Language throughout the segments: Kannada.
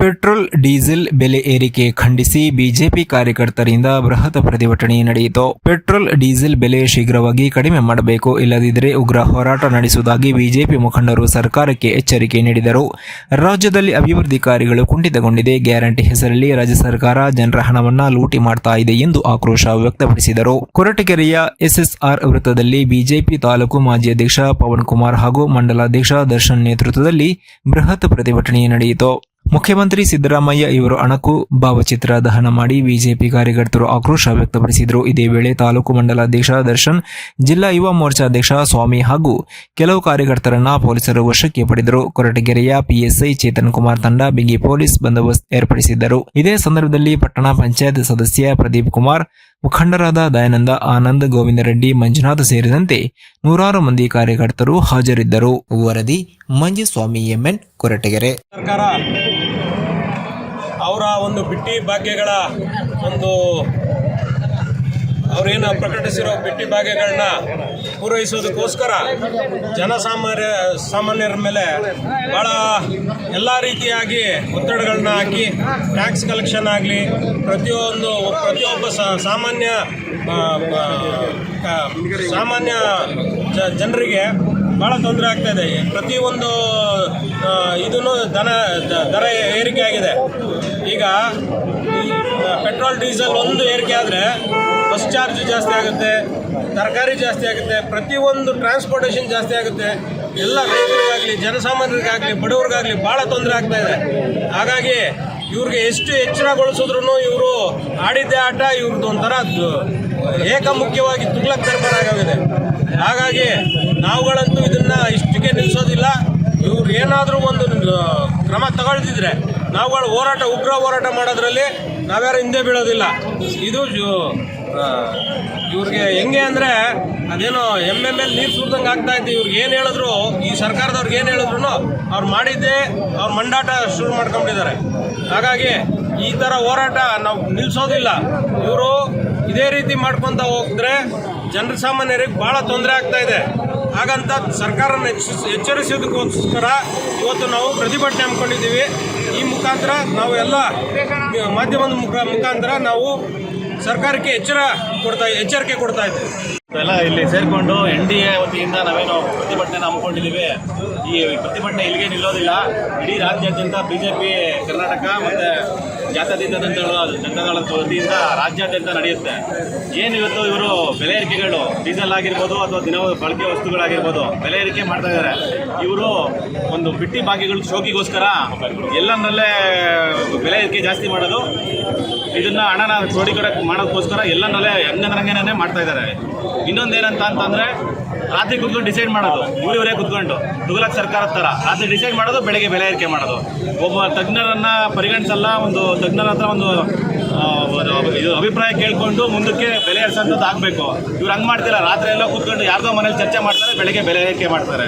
ಪೆಟ್ರೋಲ್, ಡೀಸೆಲ್ ಬೆಲೆ ಏರಿಕೆ ಖಂಡಿಸಿ ಬಿಜೆಪಿ ಕಾರ್ಯಕರ್ತರಿಂದ ಬೃಹತ್ ಪ್ರತಿಭಟನೆ ನಡೆಯಿತು. ಪೆಟ್ರೋಲ್, ಡೀಸೆಲ್ ಬೆಲೆ ಶೀಘ್ರವಾಗಿ ಕಡಿಮೆ ಮಾಡಬೇಕು. ಇಲ್ಲದಿದ್ದರೆ ಉಗ್ರ ಹೋರಾಟ ನಡೆಸುವುದಾಗಿ ಬಿಜೆಪಿ ಮುಖಂಡರು ಸರ್ಕಾರಕ್ಕೆ ಎಚ್ಚರಿಕೆ ನೀಡಿದರು. ರಾಜ್ಯದಲ್ಲಿ ಅಭಿವೃದ್ಧಿ ಕಾರ್ಯಗಳು ಕುಂಠಿತಗೊಂಡಿದೆ. ಗ್ಯಾರಂಟಿ ಹೆಸರಲ್ಲಿ ರಾಜ್ಯ ಸರ್ಕಾರ ಜನರ ಹಣವನ್ನ ಲೂಟಿ ಮಾಡ್ತಾ ಇದೆ ಎಂದು ಆಕ್ರೋಶ ವ್ಯಕ್ತಪಡಿಸಿದರು. ಕೊರಟಗೆರೆಯ ಎಸ್ಎಸ್ಆರ್ ವೃತ್ತದಲ್ಲಿ ಬಿಜೆಪಿ ತಾಲೂಕು ಮಾಜಿ ಅಧ್ಯಕ್ಷ ಪವನ್ ಕುಮಾರ್ ಹಾಗೂ ಮಂಡಲಾಧ್ಯಕ್ಷ ದರ್ಶನ್ ನೇತೃತ್ವದಲ್ಲಿ ಬೃಹತ್ ಪ್ರತಿಭಟನೆ ನಡೆಯಿತು. ಮುಖ್ಯಮಂತ್ರಿ ಸಿದ್ದರಾಮಯ್ಯ ಇವರು ಅಣಕು ಭಾವಚಿತ್ರ ದಹನ ಮಾಡಿ ಬಿಜೆಪಿ ಕಾರ್ಯಕರ್ತರು ಆಕ್ರೋಶ ವ್ಯಕ್ತಪಡಿಸಿದರು. ಇದೇ ವೇಳೆ ತಾಲೂಕು ಮಂಡಲಾಧ್ಯಕ್ಷ ದರ್ಶನ್, ಜಿಲ್ಲಾ ಯುವ ಮೋರ್ಚಾ ಅಧ್ಯಕ್ಷ ಸ್ವಾಮಿ ಹಾಗೂ ಕೆಲವು ಕಾರ್ಯಕರ್ತರನ್ನ ಪೊಲೀಸರು ವಶಕ್ಕೆ ಪಡೆದರು. ಕೊರಟಗೆರೆಯ ಪಿಎಸ್ಐ ಚೇತನ್ ಕುಮಾರ್ ತಂಡ ಬಿಗಿ ಪೊಲೀಸ್ ಬಂದೋಬಸ್ತ್ ಏರ್ಪಡಿಸಿದ್ದರು. ಇದೇ ಸಂದರ್ಭದಲ್ಲಿ ಪಟ್ಟಣ ಪಂಚಾಯತ್ ಸದಸ್ಯ ಪ್ರದೀಪ್ ಕುಮಾರ್, ಮುಖಂಡರಾದ ದಯಾನಂದ ಆನಂದ್, ಗೋವಿಂದ ರೆಡ್ಡಿ, ಮಂಜುನಾಥ್ ಸೇರಿದಂತೆ ನೂರಾರು ಮಂದಿ ಕಾರ್ಯಕರ್ತರು ಹಾಜರಿದ್ದರು. ವರದಿ ಮಂಜುಸ್ವಾಮಿ, ಎಂಎನ್ ಕೊರಟಗೆರೆ. ಸರ್ಕಾರ ಅವರ ಒಂದು ಬಿಟ್ಟಿ ಭಾಗ್ಯಗಳ ಒಂದು ಅವರೇನು ಪ್ರಕಟಿಸಿರೋ ಬಿಟ್ಟಿ ಭಾಗ್ಯಗಳನ್ನ ಪೂರೈಸೋದಕ್ಕೋಸ್ಕರ ಜನಸಾಮಾನ್ಯ ಸಾಮಾನ್ಯರ ಮೇಲೆ ಭಾಳ ಎಲ್ಲ ರೀತಿಯಾಗಿ ಒತ್ತಡಗಳನ್ನ ಹಾಕಿ ಟ್ಯಾಕ್ಸ್ ಕಲೆಕ್ಷನ್ ಆಗಲಿ, ಪ್ರತಿಯೊಂದು, ಪ್ರತಿಯೊಬ್ಬ ಸಾಮಾನ್ಯ ಸಾಮಾನ್ಯ ಜನರಿಗೆ ಭಾಳ ತೊಂದರೆ ಆಗ್ತಾ ಇದೆ. ಪ್ರತಿಯೊಂದು ಒಂದು ಇದನ್ನು ದನ ದರ ಏರಿಕೆ ಆಗಿದೆ. ಈಗ ಪೆಟ್ರೋಲ್, ಡೀಸೆಲ್ ಒಂದು ಏರಿಕೆ ಆದರೆ ಬಸ್ ಚಾರ್ಜ್ ಜಾಸ್ತಿ ಆಗುತ್ತೆ, ತರಕಾರಿ ಜಾಸ್ತಿ ಆಗುತ್ತೆ, ಪ್ರತಿಯೊಂದು ಟ್ರಾನ್ಸ್ಪೋರ್ಟೇಷನ್ ಜಾಸ್ತಿ ಆಗುತ್ತೆ. ಎಲ್ಲ ರೈತರಿಗಾಗಲಿ, ಜನಸಾಮಾನ್ಯರಿಗಾಗಲಿ, ಬಡವರಿಗಾಗಲಿ ಭಾಳ ತೊಂದರೆ ಆಗ್ತಾ ಇದೆ. ಹಾಗಾಗಿ ಇವ್ರಿಗೆ ಎಷ್ಟು ಎಚ್ಚರಗೊಳಿಸಿದ್ರು ಇವರು ಆಡಿದ್ದೇ ಆಟ ಇವ್ರದ್ದು ಒಂಥರ ಏಕಮುಖ್ಯವಾಗಿ ತುಗ್ಲಕ್ಕೆ ದರ್ಬಾರಾಗಿದೆ ಹಾಗಾಗಿ ನಾವುಗಳಂತೂ ಇದನ್ನ ಇಷ್ಟಕ್ಕೆ ನಿಲ್ಲಿಸೋದಿಲ್ಲ ಇವ್ರು ಏನಾದರೂ ಒಂದು ಕ್ರಮ ತಗೊಳ್ತಿದ್ರೆ ನಾವುಗಳು ಹೋರಾಟ, ಉಗ್ರ ಹೋರಾಟ ಮಾಡೋದ್ರಲ್ಲಿ ನಾವ್ಯಾರು ಹಿಂದೆ ಬೀಳೋದಿಲ್ಲ. ಇದು ಇವ್ರಿಗೆ ಹೆಂಗೆ ಅಂದರೆ ಅದೇನೋ ಎಂ ಎಂ ಎಲ್ ನೀರು ಸುರಿದಂಗೆ ಆಗ್ತಾ ಇತ್ತು ಇವ್ರಿಗೆ ಏನು ಹೇಳಿದ್ರು, ಈ ಸರ್ಕಾರದವ್ರಿಗೆ ಏನು ಹೇಳಿದ್ರು ಅವ್ರು ಮಾಡಿದ್ದೆ ಅವ್ರು ಮಂಡಾಟ ಶುರು ಮಾಡ್ಕೊಂಡಿದ್ದಾರೆ ಹಾಗಾಗಿ ಈ ಥರ ಹೋರಾಟ ನಾವು ನಿಲ್ಲಿಸೋದಿಲ್ಲ ಇವರು ಇದೇ ರೀತಿ ಮಾಡ್ಕೊತ ಹೋಗಿದ್ರೆ ಜನರ ಸಾಮಾನ್ಯರಿಗೆ ಭಾಳ ತೊಂದರೆ ಆಗ್ತಾ ಇದೆ. ಹಾಗಂತ ಸರ್ಕಾರ ಎಚ್ಚರಿಸ್- ಎಚ್ಚರಿಸೋದಕ್ಕೋಸ್ಕರ ಇವತ್ತು ನಾವು ಪ್ರತಿಭಟನೆ ಹಮ್ಮಿಕೊಂಡಿದ್ದೀವಿ. ಈ ಮುಖಾಂತರ ನಾವು ಎಲ್ಲ ಮಾಧ್ಯಮದ ಮುಖ ಮುಖಾಂತರ ನಾವು ಸರ್ಕಾರಕ್ಕೆ ಎಚ್ಚರ ಕೊಡ್ತಾ ಎಚ್ಚರಿಕೆ ಕೊಡ್ತಾ ಇದ್ದೀವಿ. ಎಲ್ಲ ಇಲ್ಲಿ ಸೇರಿಕೊಂಡು ಎನ್ ಡಿ ಎ ವತಿಯಿಂದ ನಾವೇನು ಪ್ರತಿಭಟನೆ ಹಮ್ಮಿಕೊಂಡಿದ್ದೀವಿ. ಈ ಪ್ರತಿಭಟನೆ ಇಲ್ಲಿಗೆ ನಿಲ್ಲೋದಿಲ್ಲ. ಇಡೀ ರಾಜ್ಯಾದ್ಯಂತ ಬಿಜೆಪಿ ಕರ್ನಾಟಕ ಮತ್ತು ಜಾತ್ಯತೀತ ಜನತಾದಳ ಜನತಾದಳದ ವತಿಯಿಂದ ರಾಜ್ಯಾದ್ಯಂತ ನಡೆಯುತ್ತೆ. ಏನು ಇವತ್ತು ಇವರು ಬೆಲೆ ಏರಿಕೆಗಳು, ಡೀಸೆಲ್ ಆಗಿರ್ಬೋದು ಅಥವಾ ದಿನ ಬಳಕೆ ವಸ್ತುಗಳಾಗಿರ್ಬೋದು ಬೆಲೆ ಏರಿಕೆ ಮಾಡ್ತಾ ಇದ್ದಾರೆ. ಇವರು ಒಂದು ಬಿಟ್ಟಿ ಬಾಕಿಗಳು ಶೋಕಿಗೋಸ್ಕರ ಎಲ್ಲನಲ್ಲೇ ಬೆಲೆ ಏರಿಕೆ ಜಾಸ್ತಿ ಮಾಡೋದು. ಇದನ್ನ ಹಣನ ಕ್ರೋಢೀಕರಣ ಮಾಡೋದಕ್ಕೋಸ್ಕರ ಎಲ್ಲನಲ್ಲೇ ಹೆಂಗಂದ್ರಂಗೇನೆ ಮಾಡ್ತಾ ಇದ್ದಾರೆ. ಇನ್ನೊಂದೇನಂತ ಅಂತಂದ್ರೆ ರಾತ್ರಿ ಕುತ್ಕೊಂಡು ಡಿಸೈಡ್ ಮಾಡೋದು. ಇವರೇ ಕುತ್ಕೊಂಡು. ತುಗಲಕ್ ಸರ್ಕಾರದ ಥರ ರಾತ್ರಿ ಡಿಸೈಡ್ ಮಾಡೋದು, ಬೆಳಗ್ಗೆ ಬೆಲೆ ಏರಿಕೆ ಮಾಡೋದು. ಒಬ್ಬ ತಜ್ಞರನ್ನು ಪರಿಗಣಿಸಲ್ಲ, ಒಂದು ತಜ್ಞರ ಹತ್ರ ಒಂದು ಇದು ಅಭಿಪ್ರಾಯ ಕೇಳಿಕೊಂಡು ಮುಂದಕ್ಕೆ ಬೆಲೆ ಏರ್ಸೋಂಥದ್ದು ಆಗಬೇಕು. ಇವ್ರು ಹಂಗೆ ಮಾಡ್ತಿಲ್ಲ ರಾತ್ರಿ ಎಲ್ಲ ಕೂತ್ಕೊಂಡು ಯಾರ್ದೋ ಮನೇಲಿ ಚರ್ಚೆ ಮಾಡ್ತಾರೆ, ಬೆಳಗ್ಗೆ ಬೆಲೆ ಏರಿಕೆ ಮಾಡ್ತಾರೆ.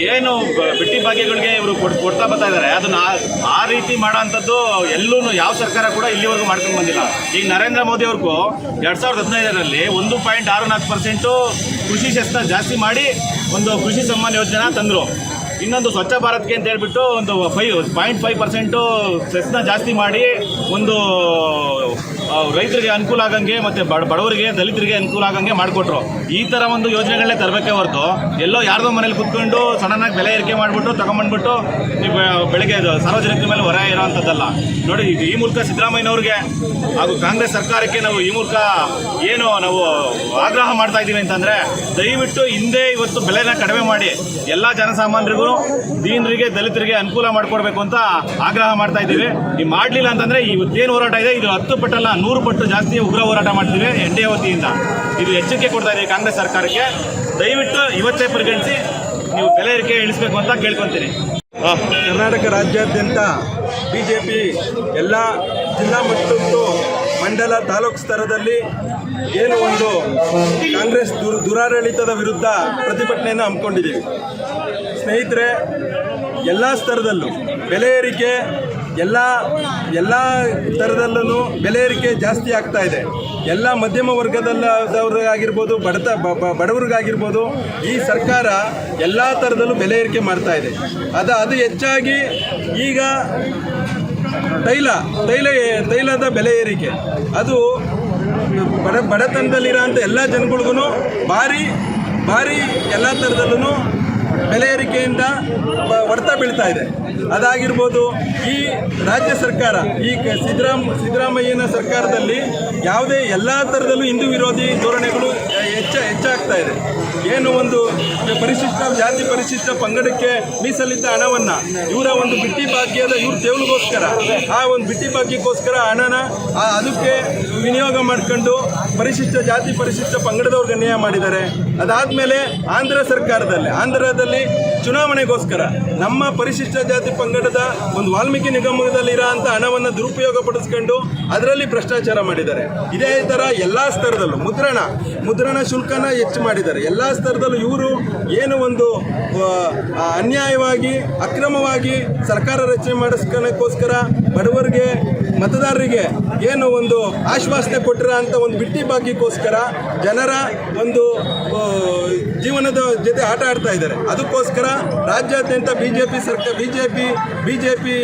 ಏನು ಬಿಟ್ಟಿ ಭಾಗ್ಯಗಳಿಗೆ ಇವರು ಕೊಡ್ತಾ ಬರ್ತಾ ಇದ್ದಾರೆ ಅದನ್ನ ಆ- ಆ ರೀತಿ ಮಾಡೋಂಥದ್ದು ಎಲ್ಲೂ ಯಾವ ಸರ್ಕಾರ ಕೂಡ ಇಲ್ಲಿವರೆಗೂ ಮಾಡ್ಕೊಂಡು ಬಂದಿಲ್ಲ. ಈಗ ನರೇಂದ್ರ ಮೋದಿ ಅವ್ರಿಗೂ ಎರಡ್ ಸಾವಿರದ ಹದಿನೈದರಲ್ಲಿ ಒಂದು ಪಾಯಿಂಟ್ ಆರು ನಾಲ್ಕು ಪರ್ಸೆಂಟು ಕೃಷಿ ಶಸ್ತ್ರ ಜಾಸ್ತಿ ಮಾಡಿ ಒಂದು ಕೃಷಿ ಸಮ್ಮಾನ್ ಯೋಜನೆ ತಂದರು. ಇನ್ನೊಂದು ಸ್ವಚ್ಛ ಭಾರತ್ಗೆ ಅಂತ ಹೇಳ್ಬಿಟ್ಟು ಒಂದು ಫೈವ್ ಪಾಯಿಂಟ್ ಫೈವ್ ಪರ್ಸೆಂಟು ಸೆಸ್ನ ಜಾಸ್ತಿ ಮಾಡಿ ಒಂದು ರೈತರಿಗೆ ಅನುಕೂಲ ಆಗಂಗೆ ಮತ್ತೆ ಬಡ ಬಡವರಿಗೆ, ದಲಿತರಿಗೆ ಅನುಕೂಲ ಆಗಂಗೆ ಮಾಡಿಕೊಟ್ರು. ಈ ಥರ ಒಂದು ಯೋಜನೆಗಳನ್ನೇ ತರಬೇಕೇ ಹೊರತು, ಎಲ್ಲೋ ಯಾರ್ದೋ ಮನೇಲಿ ಕುತ್ಕೊಂಡು ಸಡನ್ನಾಗಿ ಬೆಲೆ ಏರಿಕೆ ಮಾಡಿಬಿಟ್ಟು ತಗೊಂಬಂದ್ಬಿಟ್ಟು ನೀವು ಬೆಳಗ್ಗೆ ಸಾರ್ವಜನಿಕರ ಮೇಲೆ ಹೊರ ಇರೋವಂಥದ್ದಲ್ಲ. ನೋಡಿ ಈ ಮೂಲಕ ಸಿದ್ದರಾಮಯ್ಯನವ್ರಿಗೆ ಹಾಗೂ ಕಾಂಗ್ರೆಸ್ ಸರ್ಕಾರಕ್ಕೆ ನಾವು ಈ ಮೂಲಕ ಏನು ನಾವು ಆಗ್ರಹ ಮಾಡ್ತಾ ಇದ್ದೀವಿ ಅಂತಂದರೆ, ದಯವಿಟ್ಟು ಹಿಂದೆ ಇವತ್ತು ಬೆಲೆನ ಕಡಿಮೆ ಮಾಡಿ ಎಲ್ಲ ಜನಸಾಮಾನ್ಯರಿಗೂ, ದೀನರಿಗೆ, ದಲಿತರಿಗೆ ಅನುಕೂಲ ಮಾಡಿಕೊಡ್ಬೇಕು ಅಂತ ಆಗ್ರಹ ಮಾಡ್ತಾ ಇದ್ದೀವಿ. ಈ ಮಾಡಲಿಲ್ಲ ಅಂತಂದ್ರೆ ಇವತ್ತೇನು ಹೋರಾಟ ಇದೆ? ಇದು ಹತ್ತು ಪಟ್ಟಲ್ಲ ನೂರು ಪಟ್ಟು ಜಾಸ್ತಿ ಉಗ್ರ ಹೋರಾಟ ಮಾಡ್ತೀವಿ ಎನ್ ಡಿ ಎ ವತಿಯಿಂದ. ಇದು ಎಚ್ಚರಿಕೆ ಕೊಡ್ತಾ ಇದೆ ಕಾಂಗ್ರೆಸ್ ಸರ್ಕಾರಕ್ಕೆ. ದಯವಿಟ್ಟು ಇವತ್ತೇ ಪರಿಗಣಿಸಿ ನೀವು ಬೆಲೆ ಏರಿಕೆ ಇಳಿಸಬೇಕು ಅಂತ ಕೇಳ್ಕೊತೀನಿ. ಕರ್ನಾಟಕ ರಾಜ್ಯಾದ್ಯಂತ ಬಿ ಜೆ ಪಿ ಎಲ್ಲ ಜಿಲ್ಲಾ ಮತ್ತು ಮಂಡಲ ತಾಲೂಕು ಸ್ತರದಲ್ಲಿ ಏನು ಒಂದು ಕಾಂಗ್ರೆಸ್ ದುರ್, ದುರಾಡಳಿತದ ವಿರುದ್ಧ ಪ್ರತಿಭಟನೆಯನ್ನು ಹಮ್ಮಿಕೊಂಡಿದ್ದೀವಿ. ಸ್ನೇಹಿತರೆ, ಎಲ್ಲ ಸ್ತರದಲ್ಲೂ ಬೆಲೆ ಏರಿಕೆ ಎಲ್ಲ ಎಲ್ಲ ಥರದಲ್ಲೂ ಬೆಲೆ ಏರಿಕೆ ಜಾಸ್ತಿ ಆಗ್ತಾ ಇದೆ. ಎಲ್ಲ ಮಧ್ಯಮ ವರ್ಗದಲ್ಲದವ್ರಿಗಾಗಿರ್ಬೋದು ಬಡತ ಬಡವರಿಗಾಗಿರ್ಬೋದು, ಈ ಸರ್ಕಾರ ಎಲ್ಲ ಥರದಲ್ಲೂ ಬೆಲೆ ಏರಿಕೆ ಮಾಡ್ತಾ ಇದೆ. ಅದು ಅದು ಹೆಚ್ಚಾಗಿ ಈಗ ತೈಲ ತೈಲ, ತೈಲದ ಬೆಲೆ ಏರಿಕೆ. ಅದು ಬಡ ಬಡತನದಲ್ಲಿರೋಂಥ ಎಲ್ಲ ಜನಗಳಿಗೂ ಭಾರಿ ಭಾರಿ ಎಲ್ಲ ಥರದಲ್ಲೂ ಬೆಲೆ ಏರಿಕೆಯಿಂದ ಹೊಡೆತ ಬೀಳ್ತಾ ಇದೆ. ಅದಾಗಿರ್ಬೋದು ಈ ರಾಜ್ಯ ಸರ್ಕಾರ, ಈ ಸಿದ್ದರಾಮ್, ಸಿದ್ದರಾಮಯ್ಯನ ಸರ್ಕಾರದಲ್ಲಿ ಯಾವುದೇ ಎಲ್ಲ ಥರದಲ್ಲೂ ಹಿಂದೂ ವಿರೋಧಿ ಧೋರಣೆಗಳು ಹೆಚ್ಚ ಹೆಚ್ಚಾಗ್ತಾ ಇದೆ. ಏನು ಒಂದು ಪರಿಶಿಷ್ಟ ಜಾತಿ ಪರಿಶಿಷ್ಟ ಪಂಗಡಕ್ಕೆ ಮೀಸಲಿದ್ದ ಹಣವನ್ನು ಇವರ ಒಂದು ಬಿಟ್ಟಿ ಭಾಗ್ಯದ ಇವ್ರ ದೇವಳಿಗೋಸ್ಕರ ಆ ಒಂದು ಬಿಟ್ಟಿ ಭಾಗ್ಯಕ್ಕೋಸ್ಕರ ಹಣನ ಅದಕ್ಕೆ ವಿನಿಯೋಗ ಮಾಡ್ಕೊಂಡು ಪರಿಶಿಷ್ಟ ಜಾತಿ ಪರಿಶಿಷ್ಟ ಪಂಗಡದವ್ರಿಗೆ ಅನ್ಯಾಯ ಮಾಡಿದ್ದಾರೆ. ಅದಾದಮೇಲೆ ಆಂಧ್ರ ಸರ್ಕಾರದಲ್ಲಿ, ಆಂಧ್ರದಲ್ಲಿ ಚುನಾವಣೆಗೋಸ್ಕರ ನಮ್ಮ ಪರಿಶಿಷ್ಟ ಜಾತಿ ಪಂಗಡದ ಒಂದು ವಾಲ್ಮೀಕಿ ನಿಗಮದಲ್ಲಿ ಇರೋಂಥ ಹಣವನ್ನು ದುರುಪಯೋಗ ಪಡಿಸ್ಕೊಂಡು ಅದರಲ್ಲಿ ಭ್ರಷ್ಟಾಚಾರ ಮಾಡಿದ್ದಾರೆ. ಇದೇ ಥರ ಎಲ್ಲ ಸ್ತರದಲ್ಲೂ ಮುದ್ರಣ ಮುದ್ರಣ ಶುಲ್ಕನ ಹೆಚ್ಚು ಮಾಡಿದ್ದಾರೆ. ಎಲ್ಲ ಸ್ತರದಲ್ಲೂ ಇವರು ಏನು ಒಂದು ಅನ್ಯಾಯವಾಗಿ, ಅಕ್ರಮವಾಗಿ ಸರ್ಕಾರ ರಚನೆ ಮಾಡಿಸ್ಕೋಕ್ಕೋಸ್ಕರ ಬಡವರಿಗೆ, ಮತದಾರರಿಗೆ ಏನು ಒಂದು ಆಶ್ವಾಸನೆ ಕೊಟ್ಟಿರೋ ಅಂತ ಒಂದು ಬಿಟ್ಟಿ ಭಾಗ್ಯಕ್ಕೋಸ್ಕರ ಜನರ ಒಂದು ಜೀವನದ ಜೊತೆ ಆಟ ಆಡ್ತಾ ಇದ್ದಾರೆ. ಅದಕ್ಕೋಸ್ಕರ ರಾಜ್ಯಾದ್ಯಂತ ಬಿ ಜೆ ಪಿ ಸರ್ಕಾರ B J P B J P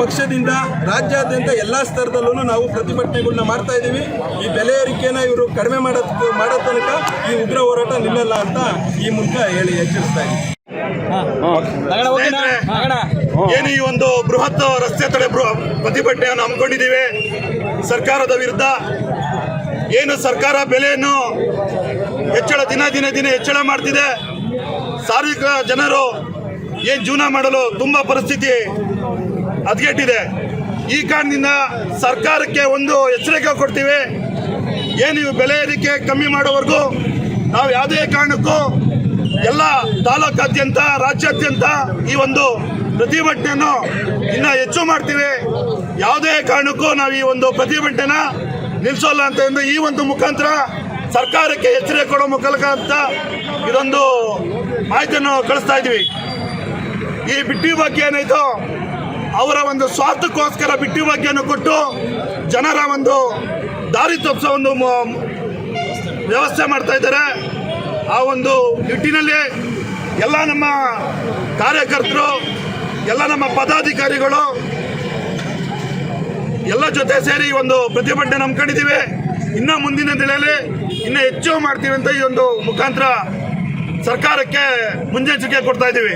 ಪಕ್ಷದಿಂದ ರಾಜ್ಯಾದ್ಯಂತ ಎಲ್ಲ ಸ್ತರದಲ್ಲೂ ನಾವು ಪ್ರತಿಭಟನೆಗಳನ್ನ ಮಾಡ್ತಾ ಇದ್ದೀವಿ. ಈ ಬೆಲೆ ಏರಿಕೆನ ಇವರು ಕಡಿಮೆ ಮಾಡೋದಕ್ಕೆ ಮಾಡೋ ತನಕ ಈ ಉಗ್ರ ಹೋರಾಟ ನಿಲ್ಲಲ್ಲ ಅಂತ ಈ ಮೂಲಕ ಹೇಳಿ ಎಚ್ಚರಿಸ್ತಾ ಇದ್ದೀವಿ. ಏನು ಈ ಒಂದು ಬೃಹತ್ ರಸ್ತೆ ತಡೆ ಪ್ರತಿಭಟನೆಯನ್ನು ಹಮ್ಮಿಕೊಂಡಿದ್ದೀವಿ? ಸರ್ಕಾರದ ವಿರುದ್ಧ ಏನು ಸರ್ಕಾರ ಬೆಲೆಯನ್ನು ಹೆಚ್ಚಳ ದಿನ ದಿನ ದಿನ ಹೆಚ್ಚಳ ಮಾಡ್ತಿದೆ. ಸಾರ್ವಜನಿಕ ಜನರು ಏನು ಜೀವನ ಮಾಡಲು ತುಂಬ ಪರಿಸ್ಥಿತಿ ಹದಗೆಟ್ಟಿದೆ. ಈ ಕಾರಣದಿಂದ ಸರ್ಕಾರಕ್ಕೆ ಒಂದು ಎಚ್ಚರಿಕೆ ಕೊಡ್ತೀವಿ. ಏನು ಬೆಲೆ ಏರಿಕೆ ಕಮ್ಮಿ ಮಾಡೋವರೆಗೂ ನಾವು ಯಾವುದೇ ಕಾರಣಕ್ಕೂ ಎಲ್ಲ ತಾಲೂಕಾದ್ಯಂತ, ರಾಜ್ಯಾದ್ಯಂತ ಈ ಒಂದು ಪ್ರತಿಭಟನೆಯನ್ನು ಇನ್ನೂ ಹೆಚ್ಚು ಮಾಡ್ತೀವಿ. ಯಾವುದೇ ಕಾರಣಕ್ಕೂ ನಾವು ಈ ಒಂದು ಪ್ರತಿಭಟನೆನ ನಿಲ್ಲಿಸೋಲ್ಲ ಅಂತ ಈ ಒಂದು ಮುಖಾಂತರ ಸರ್ಕಾರಕ್ಕೆ ಎಚ್ಚರಿಕೆ ಕೊಡೋ ಅಂತ ಇದೊಂದು ಮಾಹಿತಿಯನ್ನು ಕಳಿಸ್ತಾ ಇದ್ದೀವಿ. ಈ ಬಿಟ್ಟಿ ಬಗ್ಗೆ ಏನಾಯ್ತು, ಅವರ ಒಂದು ಸ್ವಾರ್ಥಕ್ಕೋಸ್ಕರ ಬಿಟ್ಟಿ ಬಗ್ಗೆಯನ್ನು ಕೊಟ್ಟು ಜನರ ಒಂದು ದಾರಿ ತಪ್ಪಿಸೋ ಒಂದು ವ್ಯವಸ್ಥೆ ಮಾಡ್ತಾ ಇದ್ದಾರೆ. ಆ ಒಂದು ನಿಟ್ಟಿನಲ್ಲಿ ಎಲ್ಲ ನಮ್ಮ ಕಾರ್ಯಕರ್ತರು, ಎಲ್ಲ ನಮ್ಮ ಪದಾಧಿಕಾರಿಗಳು, ಎಲ್ಲ ಜೊತೆ ಸೇರಿ ಒಂದು ಪ್ರತಿಭಟನೆ ನಂಬ್ಕೊಂಡಿದ್ದೀವಿ. ಇನ್ನ ಮುಂದಿನ ದಿನದಲ್ಲಿ ಇನ್ನ ಹೆಚ್ಚು ಮಾಡ್ತೀವಿ ಅಂತ ಈ ಒಂದು ಮುಖಾಂತರ ಸರ್ಕಾರಕ್ಕೆ ಮುನ್ನೆಚ್ಚರಿಕೆ ಕೊಡ್ತಾ ಇದ್ದೀವಿ.